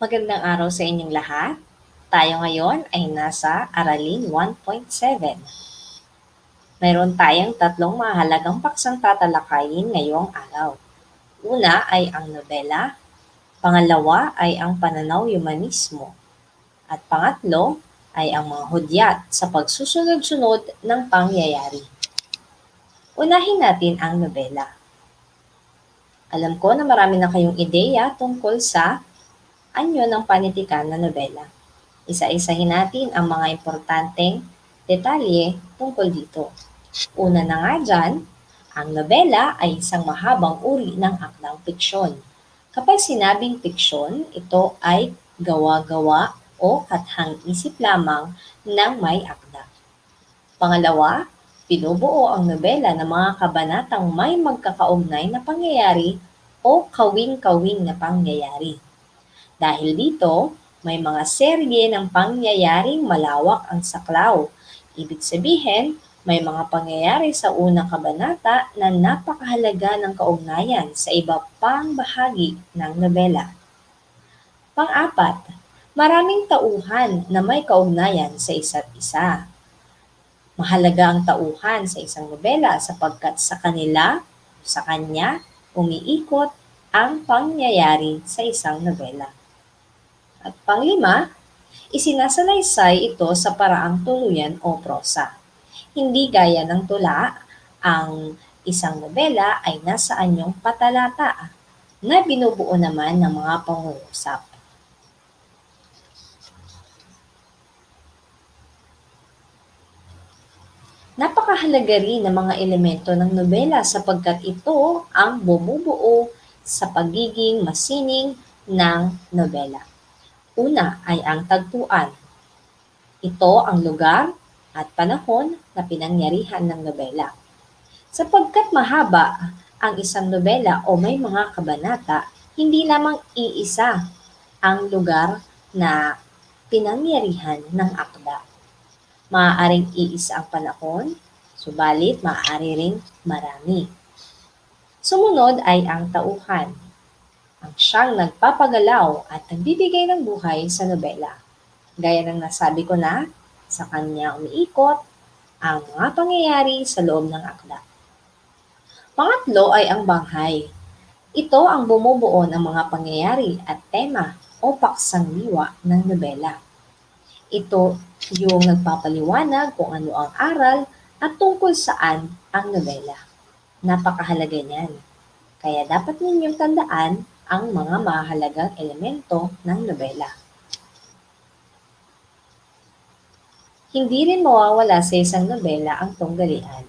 Magandang araw sa inyong lahat. Tayo ngayon ay nasa Aralin 1.7. Mayroon tayong tatlong mahalagang paksang tatalakayin ngayong araw. Una ay ang nobela, pangalawa ay ang pananaw humanismo, at pangatlo ay ang mga hudyat sa pagsusunod-sunod ng pangyayari. Unahin natin ang nobela. Alam ko na marami na kayong ideya tungkol sa anyo ng panitikan na nobela. Isa-isahin natin ang mga importanteng detalye tungkol dito. Una na nga dyan, ang nobela ay isang mahabang uri ng akdang fiksyon. Kapag sinabing fiksyon, ito ay gawa-gawa o kathang isip lamang ng may akda. Pangalawa, binubuo ang nobela ng mga kabanatang may magkakaugnay na pangyayari o kawing-kawing na pangyayari. Dahil dito, may mga serye ng pangyayaring malawak ang saklaw. Ibig sabihin, may mga pangyayari sa unang kabanata na napakahalaga ng kaugnayan sa iba pang bahagi ng nobela. Pang-apat, maraming tauhan na may kaugnayan sa isa't isa. Mahalaga ang tauhan sa isang nobela sapagkat sa kanila, sa kanya, umiikot ang pangyayari sa isang nobela. At panglima, isinasalaysay ito sa paraang tuluyan o prosa. Hindi gaya ng tula, ang isang nobela ay nasa anyong patalata na binubuo naman ng mga pangungusap. Napakahalaga rin ng mga elemento ng nobela sapagkat ito ang bumubuo sa pagiging masining ng nobela. Una ay ang tagpuan. Ito ang lugar at panahon na pinangyarihan ng nobela. Sapagkat mahaba ang isang nobela o may mga kabanata, hindi lamang iisa ang lugar na pinangyarihan ng akda. Maaaring iisa ang panahon, subalit maaari ring marami. Sumunod ay ang tauhan, ang siyang nagpapagalaw at nagbibigay ng buhay sa nobela. Gaya ng nasabi ko na, sa kanya umiikot ang mga pangyayari sa loob ng akda. Pangatlo ay ang banghay. Ito ang bumubuo ng mga pangyayari at tema o paksang liwa ng nobela. Ito yung nagpapaliwanag kung ano ang aral at tungkol saan ang nobela. Napakahalaga niyan. Kaya dapat ninyong tandaan ang mga mahalagang elemento ng nobela. Hindi rin mawawala sa isang nobela ang tunggalian.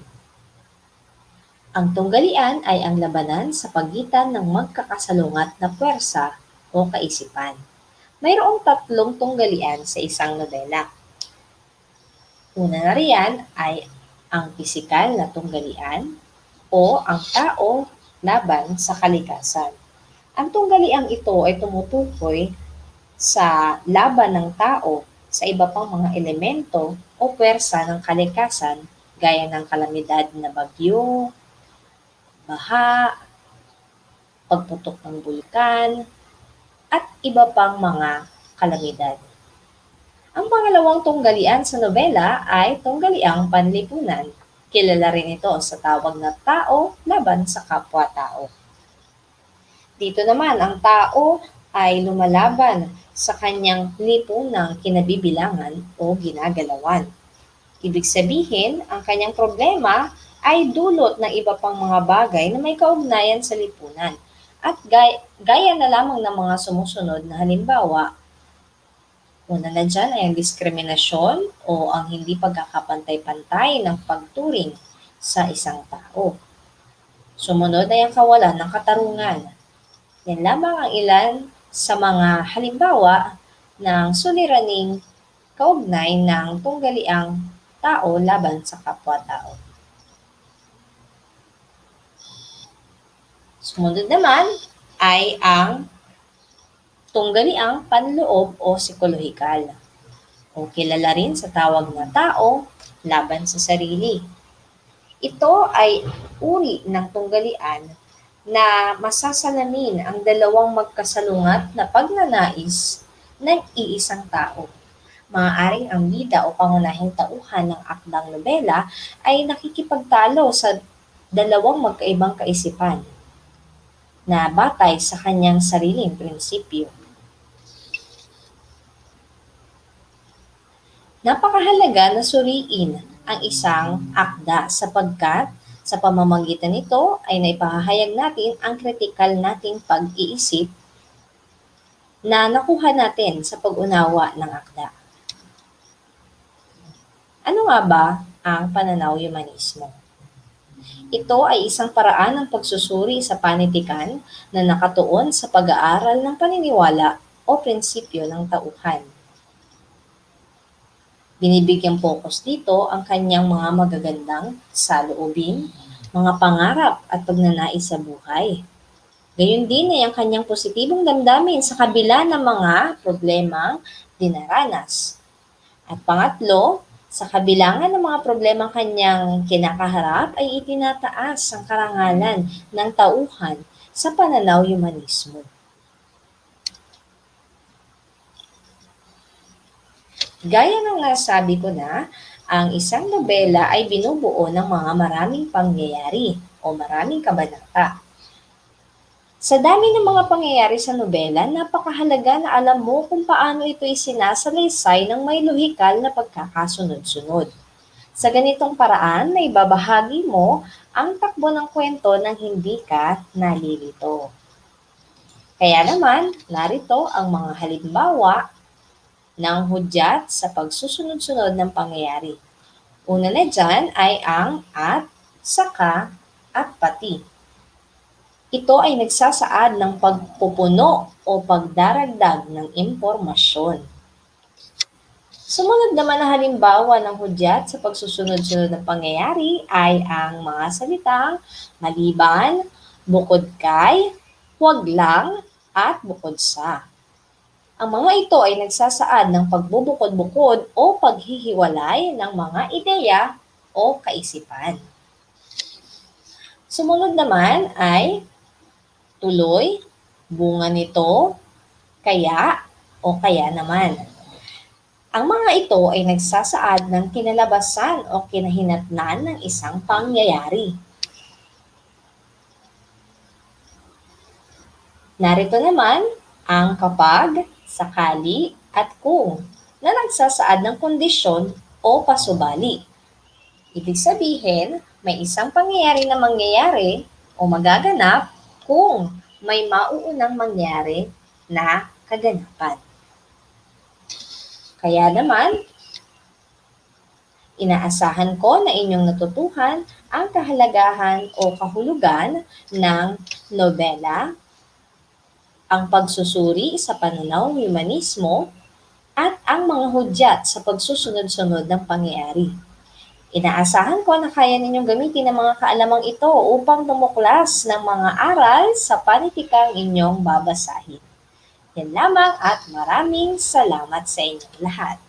Ang tunggalian ay ang labanan sa pagitan ng magkakasalungat na puwersa o kaisipan. Mayroong tatlong tunggalian sa isang nobela. Una na riyan ay ang pisikal na tunggalian o ang tao laban sa kalikasan. Ang tunggaliang ito ay tumutukoy sa laban ng tao sa iba pang mga elemento o pwersa ng kalikasan gaya ng kalamidad na bagyo, baha, pagputok ng bulkan, at iba pang mga kalamidad. Ang pangalawang tunggalian sa nobela ay tunggaliang panlipunan. Kilala rin ito sa tawag na tao laban sa kapwa-tao. Dito naman, ang tao ay lumalaban sa kanyang lipunang kinabibilangan o ginagalawan. Ibig sabihin, ang kanyang problema ay dulot ng iba pang mga bagay na may kaugnayan sa lipunan. At gaya, gaya na lamang ng mga sumusunod na halimbawa, una na dyan ay ang diskriminasyon o ang hindi pagkakapantay-pantay ng pagturing sa isang tao. Sumunod ay ang kawalan ng katarungan. Yan lamang ang ilan sa mga halimbawa ng suliraning kaugnay ng tunggaliang tao laban sa kapwa-tao. Sumunod naman ay ang tunggaliang panloob o psikolohikal o kilala rin sa tawag na tao laban sa sarili. Ito ay uri ng tunggalian na masasalamin ang dalawang magkasalungat na pagnanais ng iisang tao. Maaaring ang bida o pangunahing tauhan ng akdang nobela ay nakikipagtalo sa dalawang magkaibang kaisipan na batay sa kanyang sariling prinsipyo. Napakahalaga na suriin ang isang akda sapagkat sa pamamagitan nito ay naipahayag natin ang kritikal nating pag-iisip na nakuha natin sa pag-unawa ng akda. Ano nga ba ang pananaw humanismo? Ito ay isang paraan ng pagsusuri sa panitikan na nakatuon sa pag-aaral ng paniniwala o prinsipyo ng tauhan. Binibigyang focus dito ang kanyang mga magagandang saloobin, mga pangarap at pagnanais sa buhay. Gayun din ay ang kanyang positibong damdamin sa kabila ng mga problemang dinaranas. At pangatlo, sa kabila ng mga problemang kanyang kinakaharap ay itinataas ang karangalan ng tauhan sa pananaw Gaya ng nasabi ko na, ang isang nobela ay binubuo ng mga maraming pangyayari o maraming kabanata. Sa dami ng mga pangyayari sa nobela, napakahalaga na alam mo kung paano ito isinasalaysay ng may lohikal na pagkakasunod-sunod. Sa ganitong paraan, na ibabahagi mo ang takbo ng kwento nang hindi ka nalilito. Kaya naman, narito ang mga halimbawa ng hudyat sa pagsusunod-sunod ng pangyayari. Una na dyan ay ang at, saka, at pati. Ito ay nagsasaad ng pagpupuno o pagdaragdag ng impormasyon. Sumunod naman na halimbawa ng hudyat sa pagsusunod-sunod ng pangyayari ay ang mga salitang maliban, bukod kay, huwag lang, at bukod sa. Ang mga ito ay nagsasaad ng pagbubukod-bukod o paghihiwalay ng mga ideya o kaisipan. Sumunod naman ay tuloy, bunga nito, kaya o kaya naman. Ang mga ito ay nagsasaad ng kinalabasan o kinahinatnan ng isang pangyayari. Narito naman ang kapag, sakali, at kung na nagsasaad ng kondisyon o pasubali. Ibig sabihin, may isang pangyayari na mangyayari o magaganap kung may mauunang mangyari na kaganapan. Kaya naman, inaasahan ko na inyong natutuhan ang kahalagahan o kahulugan ng nobela ang pagsusuri sa pananaw humanismo, at ang mga hudyat sa pagsusunod-sunod ng pangyayari. Inaasahan ko na kaya ninyong gamitin ang mga kaalamang ito upang tumuklas ng mga aral sa panitikang inyong babasahin. Yan lamang at maraming salamat sa inyong lahat.